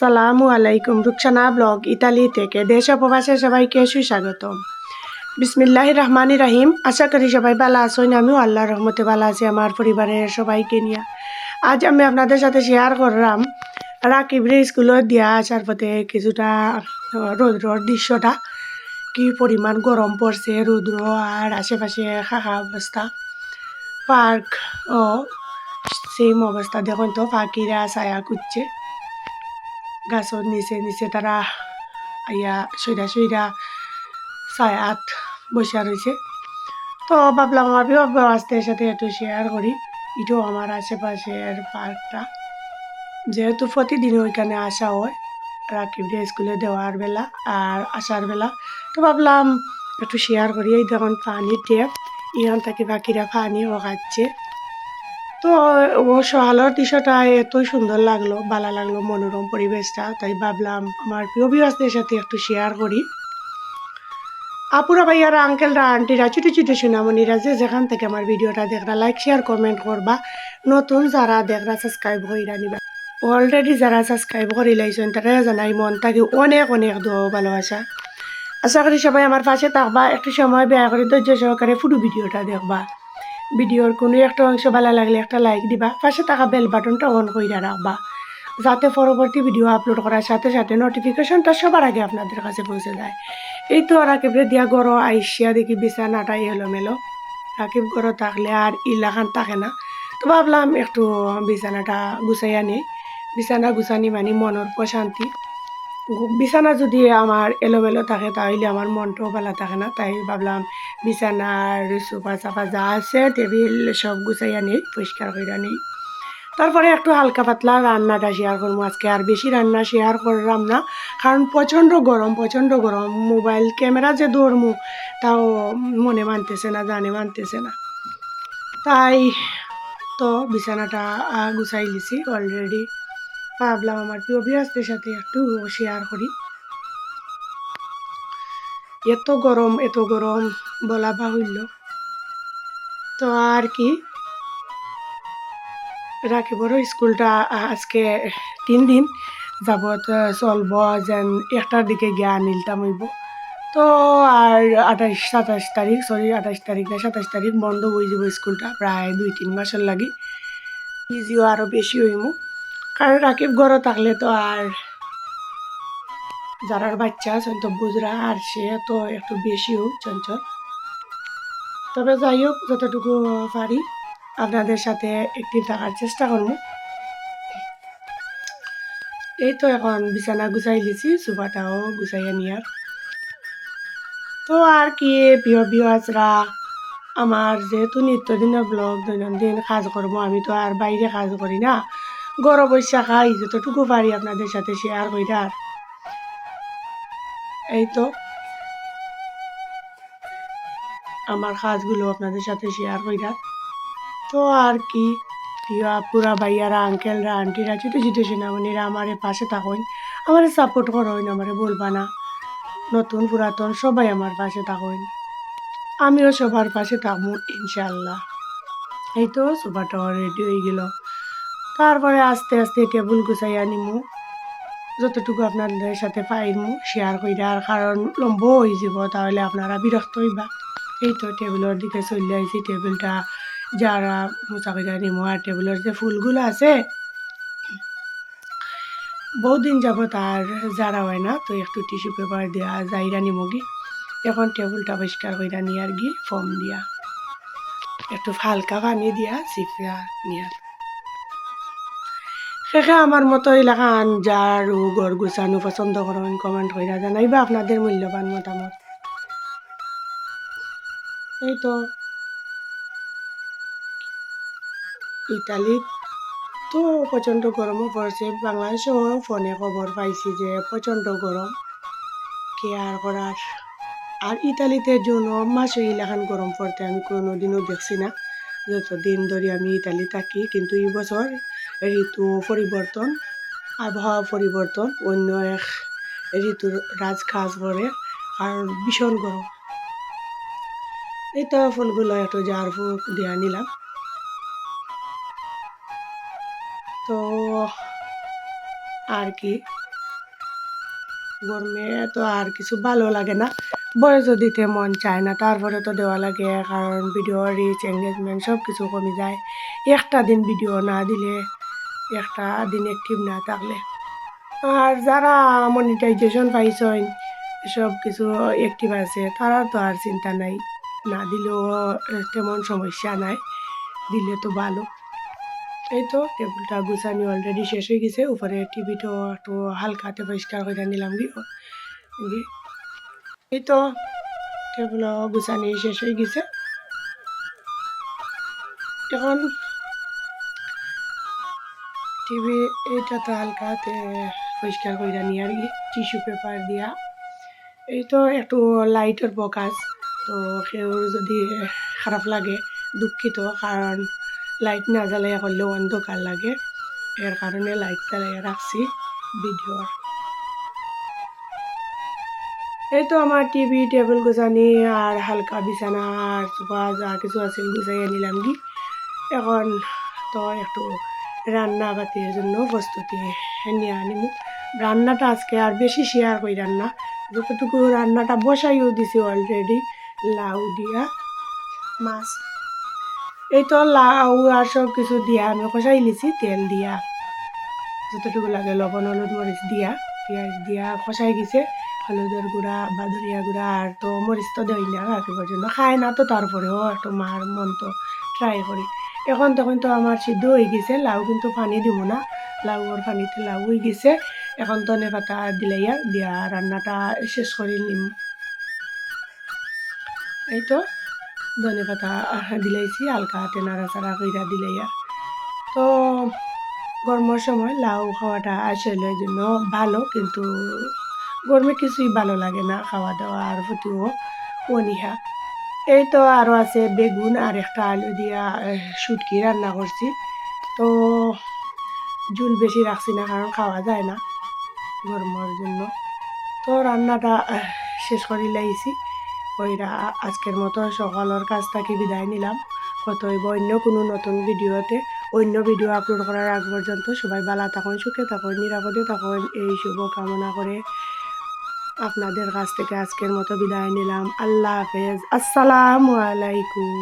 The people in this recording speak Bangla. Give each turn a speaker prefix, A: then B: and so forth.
A: সালামু আলাইকুম, রুকসানা ব্লগ ইতালি থেকে দেশ উপবাসে সবাইকে সুস্বাগত বিসমিল্লাহ রহমানি রাহিম। আশা করি সবাই ভালো আছেন। আমিও আল্লাহ রহমতে ভালো আছি আমার পরিবারের সবাইকে নিয়ে। আজ আমি আপনাদের সাথে শেয়ার করলাম রাকিবরে স্কুলত দিয়া আসার পথে কিছুটা রৌদ্রর দৃশ্যটা। কি পরিমাণ গরম পড়ছে, রৌদ্র আর আশেপাশে খাখা অবস্থা। পার্ক, ও সেম অবস্থা। দেখুন তো, পাখিরা ছায়া খুঁজছে। গাছর নিচে নিচে তারা ইয়া সইরা সইরা ছায়াত বসে রয়েছে তো ভাবলাম আমিও আস্তের সাথে একটু শেয়ার করি এটাও আমার আশেপাশে আশেপাশের পার্কটা যেহেতু প্রতিদিন ওইখানে আসা হয় রাকিবরে স্কুলে দেওয়ার বেলা আর আসার বেলা। তো ভাবলাম একটু শেয়ার করি এই দেখুন পানি টেপ ইহান থেকে পাখিরা পানি খাচ্ছে তো, ও সহালোর দৃশ্যটা এতই সুন্দর লাগল ভালো লাগল মনোরম পরিবেশটা, তাই ভাবলাম আমার প্রিয় বিবাসদের সাথে একটু শেয়ার করি। আপুরা ভাইয়ারা আঙ্কেলরা আন্টিরা ছোটো ছোটো সোনামণিরা, যে যেখান থেকে আমার ভিডিওটা দেখরা লাইক শেয়ার কমেন্ট করবা। নতুন যারা দেখরা সাবস্ক্রাইব হইরা নিবা। অলরেডি যারা সাবস্ক্রাইব করে লাইছেন, তারা জানাই মন থাকি অনেক অনেক দোয়া ভালোবাসা। আশা করি সবাই আমার পাশে থাকবা। একটু সময় ব্যয় করে ধৈর্য সহকারে পুরো ভিডিওটা দেখবা। ভিডিওর কোনো একটা অংশ ভালো লাগলে একটা লাইক দিবা, পাশে থাকা বেল বাটনটা অন করে রাখবা। যাতে পরবর্তী ভিডিও আপলোড করার সাথে সাথে নোটিফিকেশনটা সবার আগে আপনাদের কাছে পৌঁছে যায়। এই তো রাকিবরে দিয়া গড় আইসিয়া দেখি বিছানাটাই এলোমেলো। রাকিব গড় থাকলে আর ইলাখান থাকে না। তো ভাবলাম একটু বিছানাটা গুছাইয়া নেই। বিছানা গুছানি মানে মনের প্রশান্তি। বিছানা যদি আমার এলোমেলো থাকে, তাহলে আমার মনটাও ভালো থাকে না। তাই ভাবলাম বিছানার সোফা চাফা যা আছে, টেবিল সব গুছাইয়া নেই পরিষ্কার করে নেই তারপরে একটু হালকা পাতলা রান্নাটা শেয়ার করব আজকে। আর বেশি রান্না শেয়ার করলাম না কারণ প্রচণ্ড গরম প্রচণ্ড গরম মোবাইল ক্যামেরা যে ধরমু তাও মনে মানতেছে না, জানে মানতেছে না। তাই তো বিছানাটা গুছাই লিছি অলরেডি ভাবলাম আমার প্রিয় বিয়াসদের সাথে একটু শেয়ার করি। এত গরম এত গরম বলা বাহুল্য। তো আর কি? রাখিবর, স্কুলটা আজকে তিন দিন যাবত চলব, যেন একটার দিকে গিয়া নিলতাম হইব। তো আর আঠাশ, সাতাশ তারিখ সরি আঠাশ তারিখ না, সাতাশ তারিখ বন্ধ হয়ে যাব স্কুলটা, প্রায় দুই, তিন মাসের লাগি। ইজিও আরও বেশি হইমু। কারণ রাকিব ঘরে থাকলে তো আর যারার বাচ্চা আছেন তো বুঝরা আর সে তো একটু বেশি হোক চঞ্চল। তবে যাই হোক, যতটুকু পারি আপনাদের সাথে একদিন থাকার চেষ্টা করব। এই তো এখন বিছানা গুছাই লিছি সোফাটাও গুছাইয়া নিয়ার তো আর কি, প্রিয় আছরা আমার যেহেতু নিত্যদিনের ব্লগ দৈনন্দিন কাজ করব আমি তো আর বাইরে কাজ করি না। গরম বৈশা খাই যতটুকু পারি আপনাদের সাথে শেয়ার কইরার এই তো। আমার কাজগুলো আপনাদের সাথে শেয়ার কইরার তো আর কি আপুরা, ভাইয়ারা আঙ্কেলরা আন্টিরা ছোটো ছোটো সোনামণিরা আমার পাশে থাকুন। আমার সাপোর্ট করুন, আমারে বলবা না। নতুন, পুরাতন, সবাই আমার পাশে থাকুন। আমিও সবার পাশে থাকব ইনশাল্লাহ এই তো সোফাটাও রেডি হয়ে গেল। তারপরে আস্তে আস্তে টেবিল গুছাইয়া নিমু যতটুকু আপনাদের সাথে পাইমু শেয়ার কইরা আর কারণ লম্ব হয়ে যাব, তাহলে আপনারা বিরক্ত হইবা। এই তো টেবিলের দিকে চলে আইছি। টেবিলটা যারা মোচা কইরা নিমু আর টেবিলের যে ফুলগুলো আছে, বহুদিন যাব তার যারা হয় না, তো একটু টিস্যু পেপার দেওয়া যাইরা নিমুগি এখন টেবিলটা পরিষ্কার কইরা নিয়ার গিয়ে ফোম দিয়া। একটু হালকা পানি দিয়া চিপা নিয়ার শেষে আমার মতো এলাকান ও গড় গুছানো পছন্দ করেন কমেন্ট কইরা জানাইবা আপনাদের মূল্যবান মতামত। এই তো। ইতালিত তো প্রচণ্ড গরমও পড়ছে বাংলাদেশেও ফোনে খবর পাইছি যে প্রচণ্ড গরম কে আর করার আর ইতালিতে জুন মাসে এলাকান গরম পড়তে আমি কোনোদিনও দেখছি না। যতদিন ধরে আমি ইতালি থাকি, কিন্তু এই বছর ঋতু পরিবর্তন আবহাওয়া পরিবর্তন অন্য এক ঋতুর রাজ কাজ করে আর ভীষণ গরম তো ফুলগুলো একটু জার ফুক দেওয়া নিলাম। তো আর কি? গরমে তো আর কিছু ভালো লাগে না। বয়সও দিতে মন চায় না তারপরে তো দেওয়া লাগে কারণ ভিডিও রিচ এঙ্গেজমেন্ট সব কিছু কমে যায়। একটা দিন ভিডিও না দিলে একটা দিন অ্যাক্টিভ না থাকলে। আর যারা মনিটাইজেশন পাইছেন সব কিছু অ্যাক্টিভ আছে, তারা তো আর চিন্তা নাই। না দিলেও তেমন সমস্যা নাই, দিলে তো ভালো। এই তো টেবিলটা গুছানি অলরেডি শেষ হয়ে গেছে, উপরে টিভিটাও একটু হালকাতে পরিষ্কার করে নিলাম কি। এই তো টেবিল গুছানি শেষ হয়ে গেছে। এখন টিভি, এইটা তো হালকাতে পরিষ্কার করে নিয়ে আর কি, টিস্যু পেপার দিয়া। এই তো একটু লাইটের প্রকাশ তো সেও যদি খারাপ লাগে, দুঃখিত, কারণ লাইট না জ্বালাইয়া করলেও অন্ধকার লাগে। এর কারণে লাইট জ্বালাইয়া রাখছি ভিডিওর এই তো আমার টিভি টেবিল গুছানি আর হালকা বিছানা আর সোফা যা কিছু আছিল গুছাইয়া নিলাম কি। এখন তো একটু রান্না বাতির জন্য প্রস্তুতি নিয়ে আনিমু। রান্নাটা আজকে আর বেশি শেয়ার করি রান্না যতটুকু রান্নাটা বসাইও দিছি অলরেডি লাউ দিয়া, মাছ। এই তো লাউ আর সব কিছু দিয়া আমি কষাই নিছি, তেল দিয়া। যতটুকু লাগে লবণ, হলুদ মরিচ দিয়া, পেঁয়াজ দিয়া কষাই গেছে হলুদের গুঁড়া বা ধনিয়া গুঁড়া আর তো মরিচ তো দেয় না রাখি পর্যন্ত খায় না তো তারপরেও একটু মার মন তো ট্রাই করি। এখন তখন তো আমার সিদ্ধ হয়ে গেছে, লাউ কিন্তু পানি দিব না। লাউর পানিতে লাউ হয়ে গেছে। এখন ধনে পাতা দিলাইয়া দিয়া রান্নাটা শেষ করে নিম। এই তো, ধনে পাতা দিলাইছি, হালকা হাতে নাড়াচাড়া কইরা দিলাইয়া তো গরমের সময় লাউ খাওয়াটা শরীরের জন্য ভালো, কিন্তু গরমে কিছুই ভালো লাগে না খাওয়া দাওয়া আর প্রতিও অনীহা এই তো আরও আছে বেগুন আর একটা আলু দিয়া শুটকি রান্না করছি। তো জুল বেশি রাখছি না, কারণ খাওয়া যায় না গরমের জন্য। তো রান্নাটা শেষ করে লাইছি। ওইরা আজকের মতো সকালের কাজ থেকে বিদায় নিলাম। কত অন্য কোনো নতুন ভিডিওতে। অন্য ভিডিও আপলোড করার আগ পর্যন্ত সবাই ভালো থাকুন, সুখে থাকুন, নিরাপদে থাকুন। এই শুভ কামনা করে আপনাদের কাছ থেকে আজকের মতো বিদায় নিলাম। আল্লাহ হাফেজ। আসসালামু আলাইকুম।